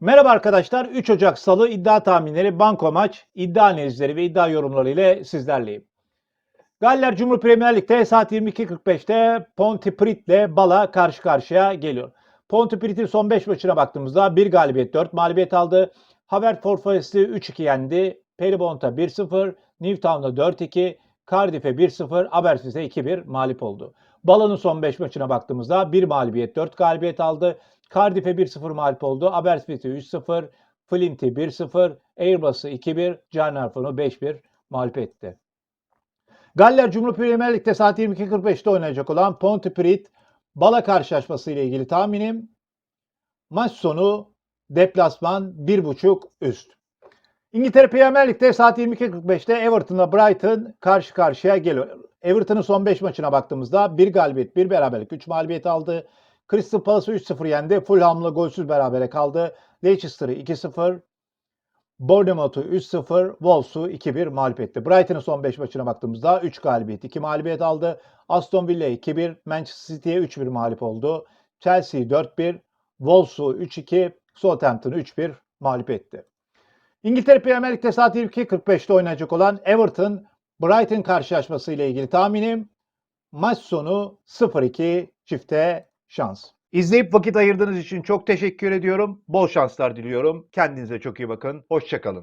Merhaba arkadaşlar. 3 Ocak Salı iddia tahminleri, banko maç, iddia analizleri ve iddia yorumları ile sizlerleyim. Galler Cumhur Premier Lig'de saat 22.45'te Pontypridd ile Bala karşı karşıya geliyor. Pontypridd'in son 5 maçına baktığımızda 1 galibiyet 4 mağlubiyet aldı. Haverford Forest'i 3-2 yendi. Peribont'a 1-0, Newtown'a 4-2, Cardiff'e 1-0, Aberystwyth'e 2-1 mağlup oldu. Bala'nın son 5 maçına baktığımızda 1 mağlubiyet 4 galibiyet aldı. Cardiff'e 1-0 mağlup oldu. Aberystwyth'e 3-0, Flint'i 1-0, Airbus'u 2-1, Caernarfon'u 5-1 mağlup etti. Galler Cumhur Premier Lig'de saat 22.45'te oynayacak olan Pontypridd Bala karşılaşması ile ilgili tahminim maç sonu deplasman 1.5 üst. İngiltere Premier Lig'de saat 22.45'te Everton'la Brighton karşı karşıya geliyor. Everton'ın son 5 maçına baktığımızda 1 galibiyet, 1 beraberlik, 3 mağlubiyet aldı. Crystal Palace'ı 3-0 yendi. Fulham'la golsüz berabere kaldı. Leicester'ı 2-0, Bournemouth'u 3-0, Wolves'u 2-1 mağlup etti. Brighton'ın son 5 maçına baktığımızda 3 galibiyet, 2 mağlubiyet aldı. Aston Villa 2-1, Manchester City'ye 3-1 mağlup oldu. Chelsea 4-1, Wolves'u 3-2, Southampton'u 3-1 mağlup etti. İngiltere Premier Lig'de saat 22.45'te oynayacak olan Everton Brighton karşılaşması ile ilgili tahminim maç sonu 0-2 çifte şans. İzleyip vakit ayırdığınız için çok teşekkür ediyorum. Bol şanslar diliyorum. Kendinize çok iyi bakın. Hoşçakalın.